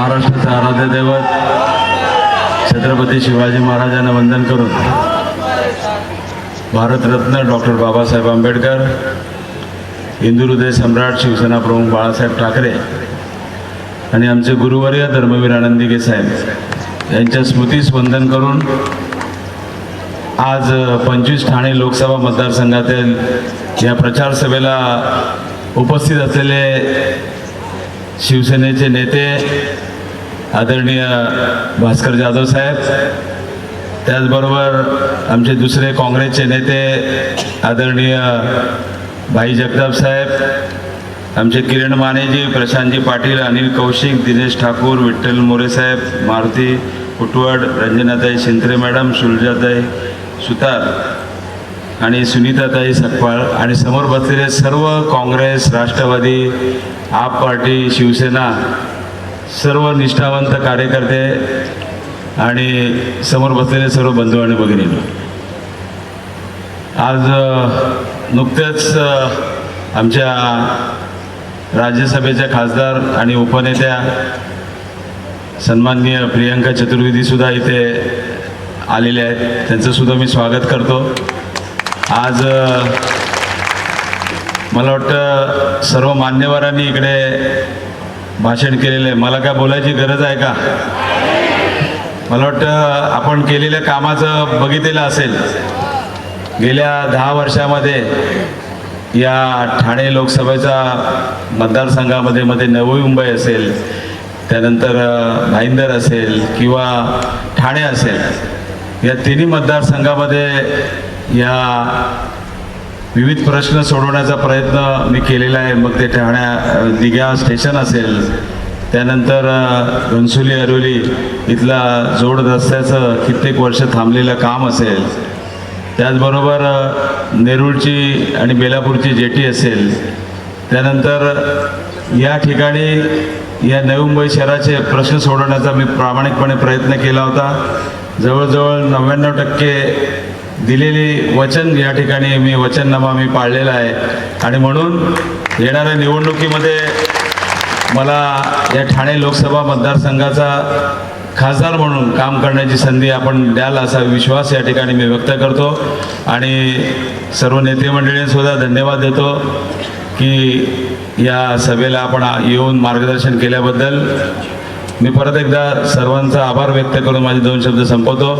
महाराष्ट्राचे आराध्य दैवत छत्रपती शिवाजी महाराजांना वंदन करून भारतरत्न डॉक्टर बाबासाहेब आंबेडकर हिंदू सम्राट शिवसेना प्रमुख बाळासाहेब ठाकरे आणि आमचे गुरुवर्य धर्मवीर आनंदी साहेब यांच्या स्मृतीस वंदन करून आज पंचवीस ठाणे लोकसभा मतदारसंघातील या प्रचार सभेला उपस्थित असलेले शिवसेनेचे नेते आदरणीय भास्कर जाधव साहेब त्याचबरोबर आमचे दुसरे काँग्रेसचे नेते आदरणीय भाई जगताप साहेब आमचे किरण मानेजी प्रशांतजी पाटील अनिल कौशिक दिनेश ठाकूर विठ्ठल मोरेसाहेब मारुती कुटवड रंजनाताई शिंत्रे मॅडम सुलजाताई सुतार आणि सुनीताताई सकपाळ आणि समोर बसलेले सर्व काँग्रेस राष्ट्रवादी आप पार्टी शिवसेना सर्व निष्ठावंत कार्यकर्ते आणि समोर बसलेले सर्व बंधू आणि भगिनी आज नुकतेच आमच्या राज्यसभेच्या खासदार आणि उपनेत्या सन्माननीय प्रियंका चतुर्वेदीसुद्धा इथे आलेले आहेत. त्यांचंसुद्धा मी स्वागत करतो. आज मला वाटतं सर्व मान्यवरांनी इकडे भाषण केलेलं आहे मला काय बोलायची गरज आहे का? मला वाटतं आपण केलेल्या कामाचं बघितलेलं असेल. गेल्या दहा वर्षामध्ये या ठाणे लोकसभेचा मतदारसंघामध्ये मध्ये नवी मुंबई असेल त्यानंतर भाईंदर असेल किंवा ठाणे असेल या तिन्ही मतदारसंघामध्ये या विविध प्रश्न सोडवण्याचा प्रयत्न मी केलेला आहे. मग ते ठाण्या दिघ्या स्टेशन असेल त्यानंतर घनसुली अरोली इथला जोड रस्त्याचं कित्येक वर्ष थांबलेलं काम असेल. त्याचबरोबर नेरूळची आणि बेलापूरची जेटी असेल. त्यानंतर या ठिकाणी या नवी मुंबई शहराचे प्रश्न सोडवण्याचा मी प्रामाणिकपणे प्रयत्न केला होता. जवळजवळ नव्याण्णव टक्के दिलेली वचन या ठिकाणी मी वचननामा मी पाळलेला आहे. आणि म्हणून येणाऱ्या निवडणुकीमध्ये मला या ठाणे लोकसभा मतदारसंघाचा खासदार म्हणून काम करण्याची संधी आपण द्याल असा विश्वास या ठिकाणी मी व्यक्त करतो. आणि सर्व नेते मंडळींसुद्धा धन्यवाद देतो की या सभेला आपण येऊन मार्गदर्शन केल्याबद्दल. मी परत एकदा सर्वांचा आभार व्यक्त करून माझे दोन शब्द संपवतो.